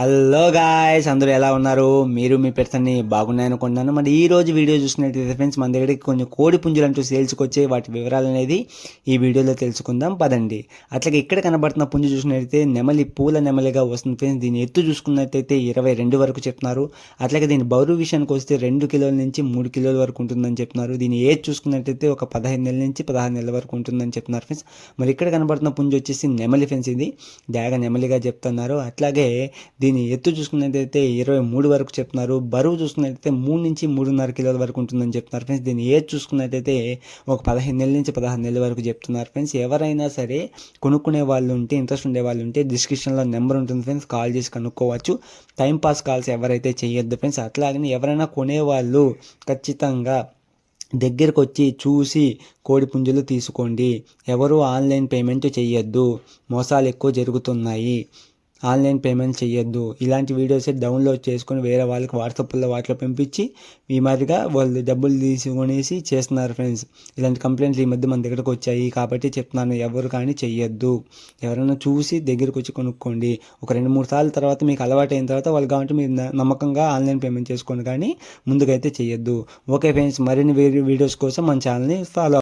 Hello guys అందరూ ఎలా ఉన్నారు? మీరు మీ పెర్సన్ని బాగున్నాయి అనుకుంటున్నాను. మరి ఈ రోజు వీడియో చూసినట్టయితే ఫ్రెండ్స్ మన దగ్గరికి కొన్ని కోడి పుంజులు అంటూ సేల్స్కి వచ్చే వాటి వివరాలు అనేది ఈ వీడియోలో తెలుసుకుందాం. పదండి. అట్లాగే ఇక్కడ కనబడుతున్న పుంజు చూసినట్టయితే నెమలి పూల నెమలిగా వస్తుంది ఫ్రెండ్స్ దీని ఎత్తు చూసుకున్నట్టయితే ఇరవై రెండు వరకు చెప్తున్నారు. అట్లాగే దీని బరువు విషయానికి వస్తే రెండు కిలోల నుంచి మూడు కిలోల వరకు ఉంటుందని చెప్తున్నారు. దీని ఏజ్ చూసుకున్నట్టయితే ఒక పదహైదు నెలల నుంచి పదహారు నెలల వరకు ఉంటుందని చెప్తున్నారు ఫ్రెండ్స్ మరి ఇక్కడ కనబడుతున్న పుంజు వచ్చేసి నెమలి ఫ్రెండ్స్ ఇది. జాగా నెమలిగా చెప్తున్నారు. అట్లాగే దీని ఎత్తు చూసుకున్నట్టయితే ఇరవై మూడు వరకు చెప్తున్నారు. బరువు చూసుకున్నట్టయితే మూడు నుంచి మూడున్నర కిలోల వరకు ఉంటుందని చెప్తున్నారు. ఫ్రెండ్స్ దీని ఏజ్ చూసుకున్నట్టయితే ఒక పదహైదు నెలల నుంచి పదహారు నెలల వరకు చెప్తున్నారు. ఫ్రెండ్స్ ఎవరైనా సరే కొనుక్కునే వాళ్ళు ఉంటే ఇంట్రెస్ట్ ఉండే వాళ్ళు ఉంటే డిస్క్రిప్షన్లో నెంబర్ ఉంటుంది. ఫ్రెండ్స్ కాల్ చేసి కనుక్కోవచ్చు. టైంపాస్ కాల్స్ ఎవరైతే చేయొద్దు ఫ్రెండ్స్ అట్లాగని ఎవరైనా కొనేవాళ్ళు ఖచ్చితంగా దగ్గరకు వచ్చి చూసి కోడి పుంజులు తీసుకోండి. ఎవరు ఆన్లైన్ పేమెంట్ చేయొద్దు. మోసాలు ఎక్కువ జరుగుతున్నాయి. ఆన్లైన్ పేమెంట్ చేయొద్దు ఇలాంటి వీడియోస్ డౌన్లోడ్ చేసుకొని వేరే వాళ్ళకి వాట్సాప్లో వాటిలో పంపించి ఈ మాదిరిగా వాళ్ళు డబ్బులు తీసుకొనేసి చేస్తున్నారు ఫ్రెండ్స్. ఇలాంటి కంప్లైంట్లు ఈ మధ్య మన దగ్గరకు వచ్చాయి. కాబట్టి చెప్తున్నాను ఎవరు కానీ చెయ్యొద్దు. ఎవరైనా చూసి దగ్గరకు వచ్చి కొనుక్కోండి. ఒక రెండు మూడు సార్లు తర్వాత మీకు అలవాటు అయిన తర్వాత వాళ్ళు కాబట్టి మీరు నమ్మకంగా ఆన్లైన్ పేమెంట్ చేసుకోండి కానీ ముందుకైతే చెయ్యొద్దు. ఓకే ఫ్రెండ్స్ మరిన్ని వీడియోస్ కోసం మన ఛానల్ని ఫాలో